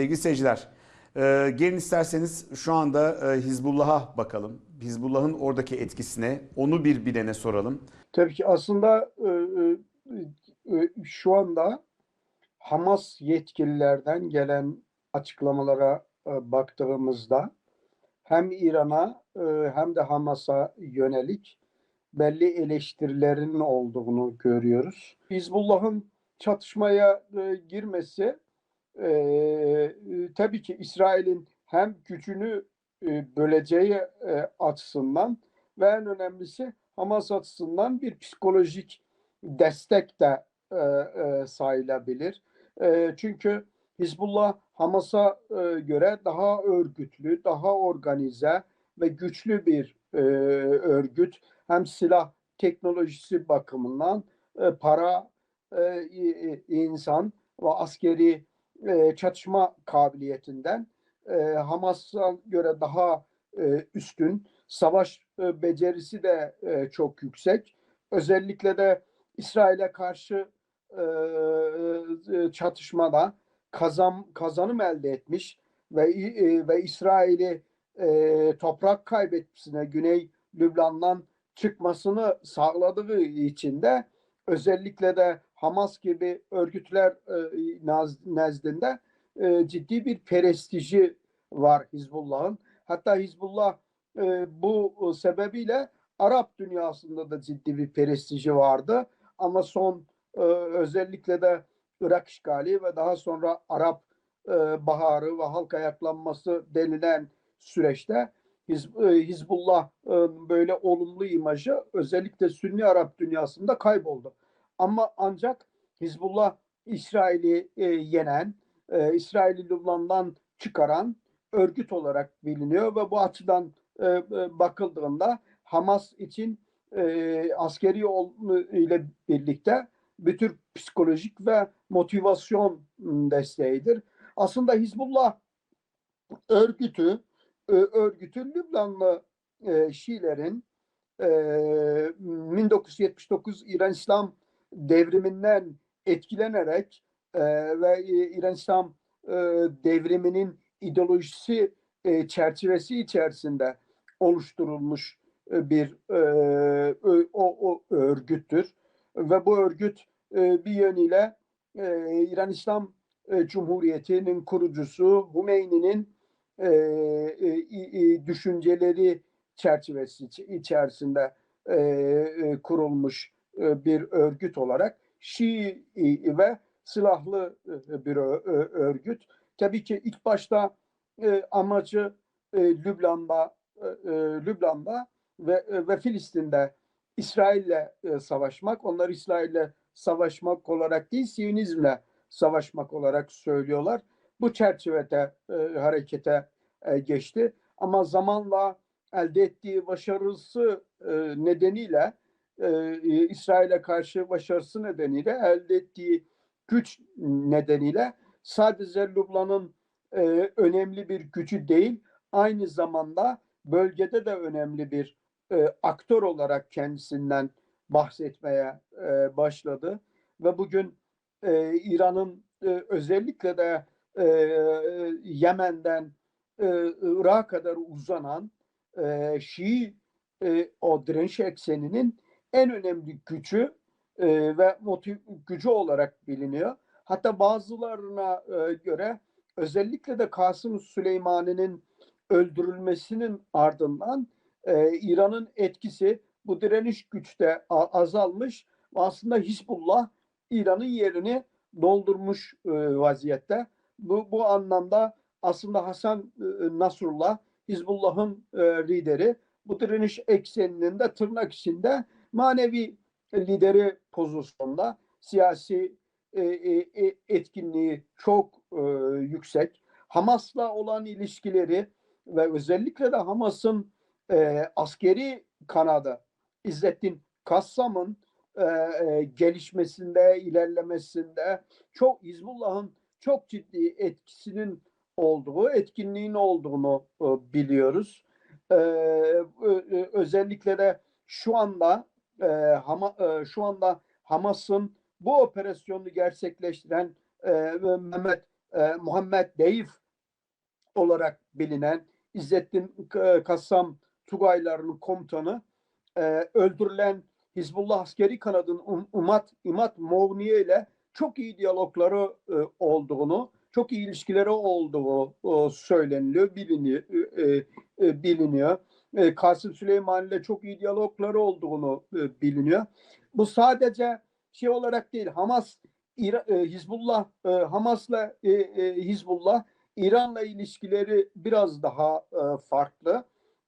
Sevgili seyirciler, e, gelin isterseniz şu anda e, Hizbullah'a bakalım. Hizbullah'ın oradaki etkisine, onu bir bilene soralım. Tabii ki aslında e, e, şu anda Hamas yetkililerden gelen açıklamalara baktığımızda hem İran'a hem de Hamas'a yönelik belli eleştirilerin olduğunu görüyoruz. Hizbullah'ın çatışmaya girmesi e, e, tabii ki İsrail'in hem gücünü e, böleceği e, açısından ve en önemlisi Hamas açısından bir psikolojik destek de e, e, sayılabilir. E, çünkü Hizbullah Hamas'a e, göre daha örgütlü, daha organize ve güçlü bir e, örgüt. Hem silah teknolojisi bakımından e, para, e, insan ve askeri e, çatışma kabiliyetinden e, Hamas'a göre daha e, üstün. Savaş e, becerisi de e, çok yüksek. Özellikle de İsrail'e karşı e, e, çatışmada kazan, kazanım elde etmiş ve e, ve İsrail'i e, toprak kaybetmesine Güney Lübnan'dan çıkmasını sağladığı için de özellikle de Hamas gibi örgütler e, nezdinde e, ciddi bir prestiji var Hizbullah'ın. Hatta Hizbullah e, bu sebebiyle Arap dünyasında da ciddi bir prestiji vardı. Ama son e, özellikle de Irak işgali ve daha sonra Arap e, Baharı ve halk ayaklanması denilen süreçte Hiz- e, Hizbullah e, böyle olumlu imajı özellikle Sünni Arap dünyasında kayboldu. Ama ancak Hizbullah İsrail'i e, yenen, e, İsrail'i Lübnan'dan çıkaran örgüt olarak biliniyor ve bu açıdan e, e, bakıldığında Hamas için e, askeri ol, ile birlikte bir tür psikolojik ve motivasyon desteğidir. Aslında Hizbullah örgütü e, örgütü Lübnanlı e, Şiilerin e, 1979 İran İslam devriminden etkilenerek e, ve e, İran İslam e, devriminin ideolojisi e, çerçevesi içerisinde oluşturulmuş e, bir e, o, o örgüttür. Ve bu örgüt e, bir yönüyle e, İran İslam e, Cumhuriyeti'nin kurucusu Hümeyni'nin e, e, düşünceleri çerçevesi iç- içerisinde e, e, kurulmuş bir örgüt olarak Şii e, ve silahlı e, bir ö- örgüt. Tabii ki ilk başta e, amacı e, Lübnan'da e, e, Lübnan'da ve e, ve Filistin'de İsrail'le e, savaşmak. Onlar İsrail'le savaşmak olarak değil, Siyonizmle savaşmak olarak söylüyorlar. Bu çerçevede e, harekete e, geçti. Ama zamanla elde ettiği başarısı e, nedeniyle e, İsrail'e karşı başarısı nedeniyle elde ettiği güç nedeniyle sadece Lübnan'ın e, önemli bir gücü değil, aynı zamanda bölgede de önemli bir e, aktör olarak kendisinden bahsetmeye e, başladı. Ve bugün e, İran'ın e, özellikle de e, Yemen'den e, Irak'a kadar uzanan e, Şii e, o direnç ekseninin en önemli gücü e, ve motiv gücü olarak biliniyor. Hatta bazılarına e, göre özellikle de Kasım Süleyman'ın öldürülmesinin ardından e, İran'ın etkisi bu direniş güçte azalmış aslında Hizbullah İran'ın yerini doldurmuş e, vaziyette. Bu, bu anlamda aslında Hasan e, Nasrullah Hizbullah'ın e, lideri bu direniş ekseninin de tırnak içinde manevi lideri pozisyonda siyasi e, e, e, etkinliği çok e, yüksek. Hamas'la olan ilişkileri ve özellikle de Hamas'ın e, askeri kanadı İzzettin Kassam'ın e, e, gelişmesinde, ilerlemesinde çok Hizbullah'ın çok ciddi etkisinin olduğu, etkinliğin olduğunu e, biliyoruz. E, özellikle de şu anda e, Hama, e, şu anda Hamas'ın bu operasyonu gerçekleştiren e, Mehmet e, Muhammed Deyif olarak bilinen İzzettin K- Kassam Tugaylarının komutanı e, öldürülen Hizbullah askeri kanadının Um- Umat İmat Movniye ile çok iyi diyalogları e, olduğunu, çok iyi ilişkileri olduğu e, söyleniliyor, biliniyor. e, e, biliniyor. E, Kasım Süleyman ile çok iyi diyalogları olduğunu e, biliniyor. Bu sadece şey olarak değil, Hamas, e, Hizbullah, e, Hamas'la e, e, Hizbullah, İran'la ilişkileri biraz daha e, farklı.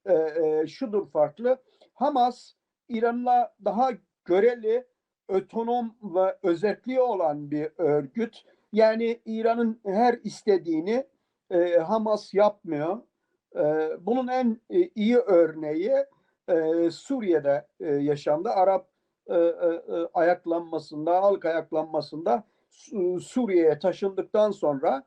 E, şudur farklı. Hamas, İran'la daha göreli, otonom ve özelliği olan bir örgüt. Yani İran'ın her istediğini e, Hamas yapmıyor. E, bunun en e, iyi örneği e, Suriye'de e, yaşandı. Arap ayaklanmasında, halk ayaklanmasında Su- Suriye'ye taşındıktan sonra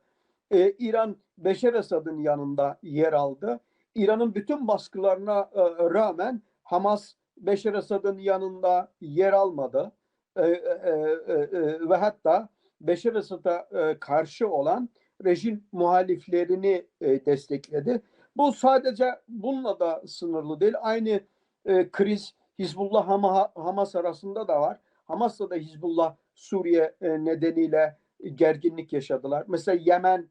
İran Beşer Esad'ın yanında yer aldı. İran'ın bütün baskılarına rağmen Hamas Beşer Esad'ın yanında yer almadı. Ve hatta Beşer Esad'a karşı olan rejim muhaliflerini destekledi. Bu sadece bununla da sınırlı değil. Aynı e, kriz Hizbullah Hama- Hamas arasında da var. Hamas'la da Hizbullah Suriye e, nedeniyle gerginlik yaşadılar. Mesela Yemen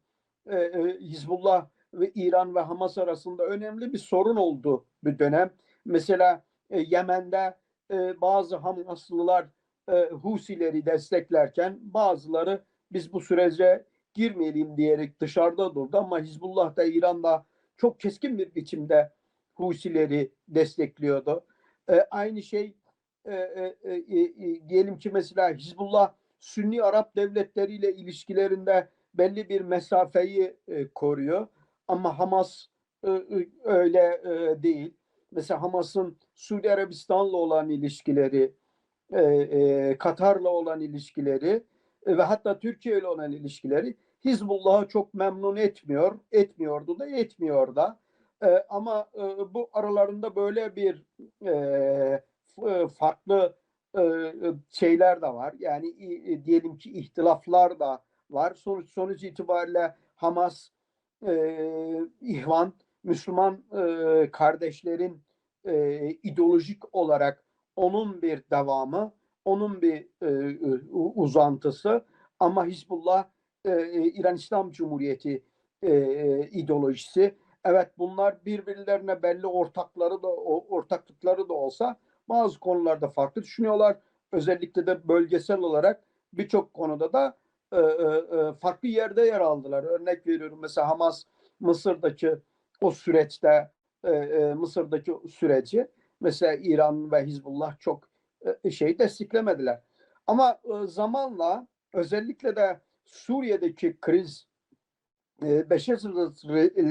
e, e, Hizbullah ve İran ve Hamas arasında önemli bir sorun oldu bir dönem. Mesela e, Yemen'de e, bazı Hamaslılar e, Husileri desteklerken bazıları biz bu sürece girmeyelim diyerek dışarıda durdu ama Hizbullah da İran'da çok keskin bir biçimde Husileri destekliyordu. E, aynı şey e, e, e, e, diyelim ki mesela Hizbullah Sünni Arap devletleriyle ilişkilerinde belli bir mesafeyi e, koruyor. Ama Hamas e, e, öyle e, değil. Mesela Hamas'ın Suudi Arabistan'la olan ilişkileri, e, e, Katar'la olan ilişkileri e, ve hatta Türkiye ile olan ilişkileri Hizbullah'ı çok memnun etmiyor. Etmiyordu da etmiyor da. E, ama e, bu aralarında böyle bir e, f- farklı e, şeyler de var. Yani i- diyelim ki ihtilaflar da var. Sonuç sonuç itibariyle Hamas, e, İhvan, Müslüman e, kardeşlerin e, ideolojik olarak onun bir devamı, onun bir e, u- uzantısı. Ama Hizbullah, e, İran İslam Cumhuriyeti e, ideolojisi. Evet bunlar birbirlerine belli ortakları da ortaklıkları da olsa bazı konularda farklı düşünüyorlar. Özellikle de bölgesel olarak birçok konuda da e, e, e, farklı yerde yer aldılar. Örnek veriyorum mesela Hamas Mısır'daki o süreçte e, e, Mısır'daki süreci mesela İran ve Hizbullah çok e, şey desteklemediler. Ama e, zamanla özellikle de Suriye'deki kriz e, Beşer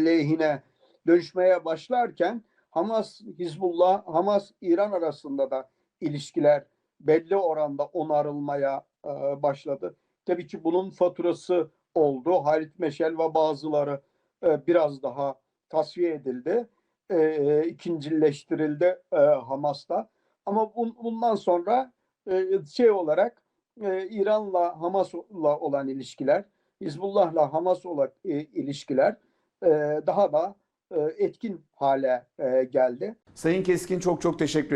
lehine dönüşmeye başlarken Hamas, Hizbullah, Hamas, İran arasında da ilişkiler belli oranda onarılmaya e, başladı. Tabii ki bunun faturası oldu. Halit Meşel ve bazıları e, biraz daha tasfiye edildi. E, ikincileştirildi e, Hamas'ta. Ama bun- bundan sonra e, şey olarak e, İran'la Hamas'la olan ilişkiler, Hizbullah'la Hamas olan e, ilişkiler e, daha da e, etkin hale e, geldi. Sayın Keskin çok çok teşekkür